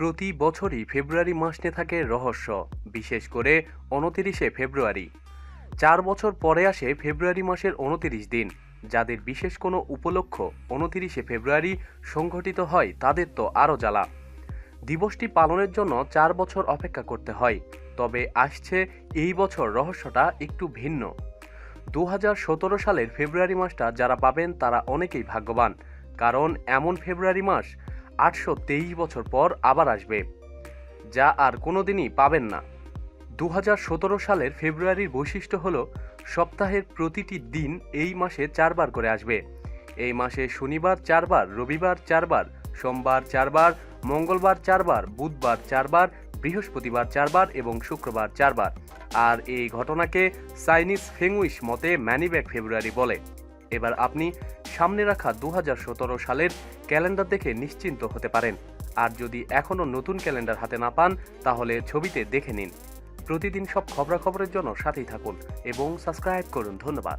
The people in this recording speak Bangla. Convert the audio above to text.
প্রতি বছরই ফেব্রুয়ারি মাস নিয়ে থাকে রহস্য, বিশেষ করে উনতিরিশে ফেব্রুয়ারি। চার বছর পরে আসে ফেব্রুয়ারি মাসের উনতিরিশ দিন। যাদের বিশেষ কোনো উপলক্ষ উনতিরিশে ফেব্রুয়ারি সংঘটিত হয়, তাদের তো আরও জ্বালা। দিবসটি পালনের জন্য চার বছর অপেক্ষা করতে হয়। তবে আসছে এই বছর রহস্যটা একটু ভিন্ন। দু হাজার সতেরো সালের ফেব্রুয়ারি মাসটা যারা পাবেন, তারা অনেকেই ভাগ্যবান। কারণ এমন ফেব্রুয়ারি মাস আটশো তেইশ বছর পর আবার আসবে, যা আর কোনোদিনই পাবেন না। দু হাজার সতেরো সালের ফেব্রুয়ারির বৈশিষ্ট্য হল, সপ্তাহের প্রতিটি দিন এই মাসে চারবার করে আসবে। এই মাসে শনিবার চারবার, রবিবার চারবার, সোমবার চারবার, মঙ্গলবার চারবার, বুধবার চারবার, বৃহস্পতিবার চারবার এবং শুক্রবার চারবার। আর এই ঘটনাকে চাইনিজ ফেঙ্গুইশ মতে ম্যানিব্যাক ফেব্রুয়ারি বলে। এবার আপনি সামনে রাখা দু হাজার সতেরো সালের ক্যালেন্ডার দেখে নিশ্চিন্ত হতে পারেন। আর যদি এখনও নতুন ক্যালেন্ডার হাতে না পান, তাহলে ছবিতে দেখে নিন। প্রতিদিন সব খবরাখবরের জন্য সাথেই থাকুন এবং সাবস্ক্রাইব করুন। ধন্যবাদ।